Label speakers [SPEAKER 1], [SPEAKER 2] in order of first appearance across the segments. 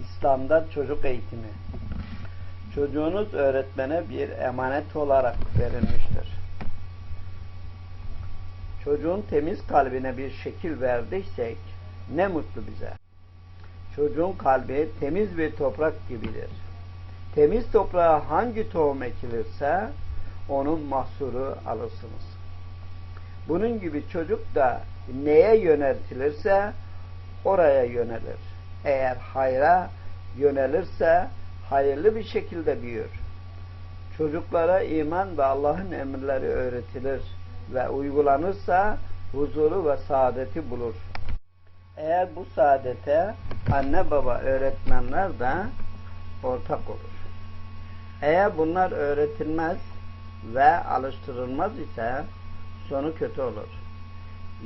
[SPEAKER 1] İslam'da çocuk eğitimi. Çocuğunuz öğretmene bir emanet olarak verilmiştir. Çocuğun temiz kalbine bir şekil verdiysek ne mutlu bize. Çocuğun kalbi temiz bir toprak gibidir. Temiz toprağa hangi tohum ekilirse onun mahsuru alırsınız. Bunun gibi çocuk da neye yöneltilirse oraya yönelir. Eğer hayra yönelirse hayırlı bir şekilde büyür. Çocuklara iman ve Allah'ın emirleri öğretilir ve uygulanırsa huzuru ve saadeti bulur. Eğer bu saadete anne baba öğretmenler de ortak olur. Eğer bunlar öğretilmez ve alıştırılmaz ise sonu kötü olur.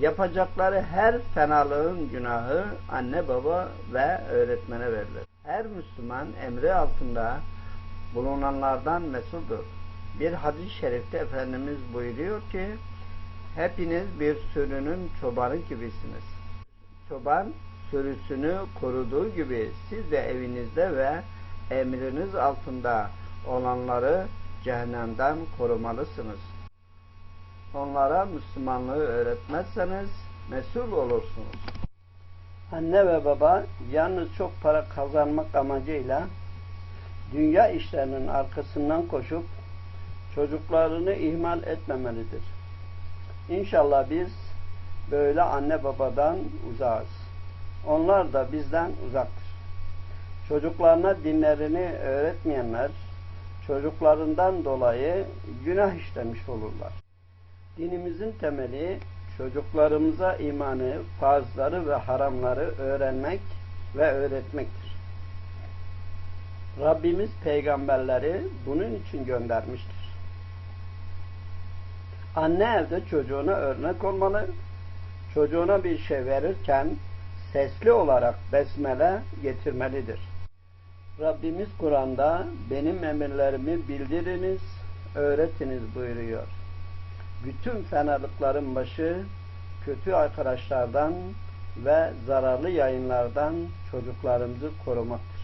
[SPEAKER 1] Yapacakları her fenalığın günahı anne baba ve öğretmene verilir. Her Müslüman emri altında bulunanlardan mesuldur. Bir hadis-i şerifte Efendimiz buyuruyor ki hepiniz bir sürünün çobanı gibisiniz. Çoban sürüsünü koruduğu gibi siz de evinizde ve emriniz altında olanları cehennemden korumalısınız. Onlara Müslümanlığı öğretmezseniz mesul olursunuz. Anne ve baba yalnız çok para kazanmak amacıyla dünya işlerinin arkasından koşup çocuklarını ihmal etmemelidir. İnşallah biz böyle anne babadan uzağız. Onlar da bizden uzaktır. Çocuklarına dinlerini öğretmeyenler çocuklarından dolayı günah işlemiş olurlar. Dinimizin temeli çocuklarımıza imanı, farzları ve haramları öğrenmek ve öğretmektir. Rabbimiz peygamberleri bunun için göndermiştir. Anne evde çocuğuna örnek olmalı, çocuğuna bir şey verirken sesli olarak besmele getirmelidir. Rabbimiz Kur'an'da benim emirlerimi bildiriniz, öğretiniz buyuruyor. Bütün fenalıkların başı kötü arkadaşlardan ve zararlı yayınlardan çocuklarımızı korumaktır.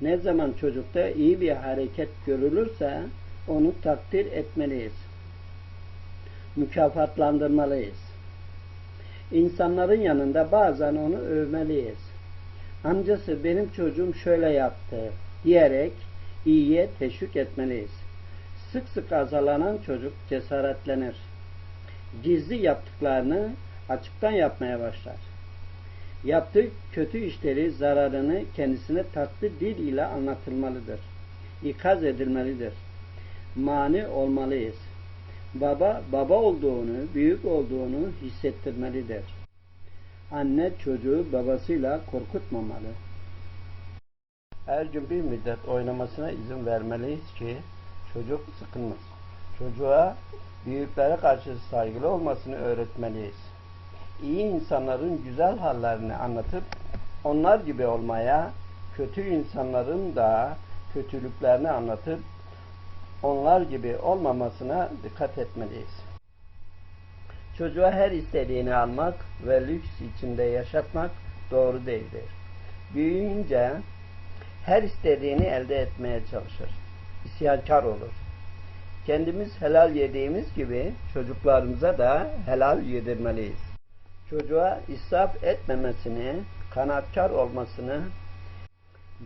[SPEAKER 1] Ne zaman çocukta iyi bir hareket görülürse onu takdir etmeliyiz. Mükafatlandırmalıyız. İnsanların yanında bazen onu övmeliyiz. Amcası benim çocuğum şöyle yaptı diyerek iyiye teşvik etmeliyiz. Sık sık azalanan çocuk cesaretlenir. Gizli yaptıklarını açıktan yapmaya başlar. Yaptığı kötü işleri, zararını kendisine tatlı dil ile anlatılmalıdır. İkaz edilmelidir. Mani olmalıyız. Baba, baba olduğunu, büyük olduğunu hissettirmelidir. Anne çocuğu babasıyla korkutmamalı. Her gün bir müddet oynamasına izin vermeliyiz ki çocuk sıkılmaz. Çocuğa büyüklere karşı saygılı olmasını öğretmeliyiz. İyi insanların güzel hallerini anlatıp onlar gibi olmaya, kötü insanların da kötülüklerini anlatıp onlar gibi olmamasına dikkat etmeliyiz. Çocuğa her istediğini almak ve lüks içinde yaşatmak doğru değildir. Büyüyünce her istediğini elde etmeye çalışır. İsyankar olur. Kendimiz helal yediğimiz gibi çocuklarımıza da helal yedirmeliyiz. Çocuğa israf etmemesini, kanaatkar olmasını,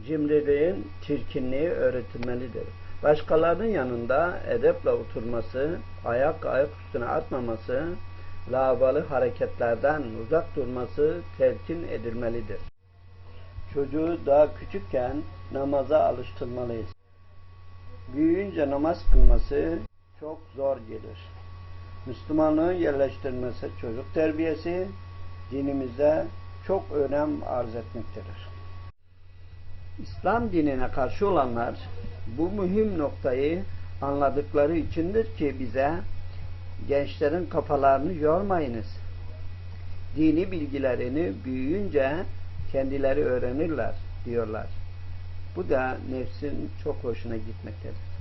[SPEAKER 1] cimriliğin çirkinliği öğretilmelidir. Başkalarının yanında edeple oturması, ayak ayak üstüne atmaması, lavabalı hareketlerden uzak durması telkin edilmelidir. Çocuğu daha küçükken namaza alıştırmalıyız. Büyüyünce namaz kılması çok zor gelir. Müslümanlığın yerleştirilmesi çocuk terbiyesi dinimizde çok önem arz etmektedir. İslam dinine karşı olanlar bu mühim noktayı anladıkları içindir ki bize gençlerin kafalarını yormayınız. Dini bilgilerini büyüyünce kendileri öğrenirler diyorlar. Bu da nefsin çok hoşuna gitmektedir.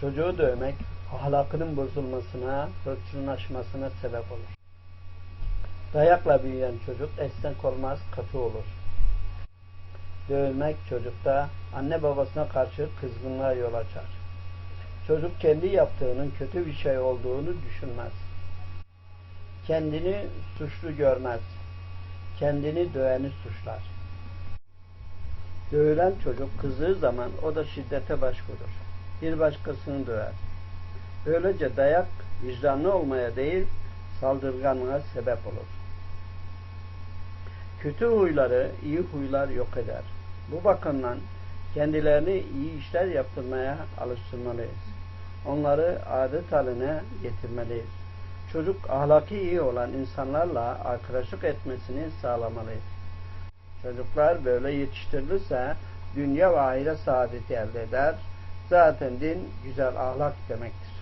[SPEAKER 1] Çocuğu dövmek ahlakının bozulmasına, hırçınlaşmasına sebep olur. Dayakla büyüyen çocuk esnek olmaz, katı olur. Dövmek çocukta anne babasına karşı kızgınlığa yol açar. Çocuk kendi yaptığının kötü bir şey olduğunu düşünmez. Kendini suçlu görmez. Kendini döveni suçlar. Dövülen çocuk kızdığı zaman o da şiddete başvurur. Bir başkasını döver. Böylece dayak vicdanlı olmaya değil, saldırganlığa sebep olur. Kötü huyları iyi huylar yok eder. Bu bakımdan kendilerini iyi işler yaptırmaya alıştırmalıyız. Onları adet haline getirmeliyiz. Çocuk ahlaki iyi olan insanlarla arkadaşlık etmesini sağlamalıyız. Çocuklar böyle yetiştirilirse dünya ve ahiret saadeti elde eder. Zaten din güzel ahlak demektir.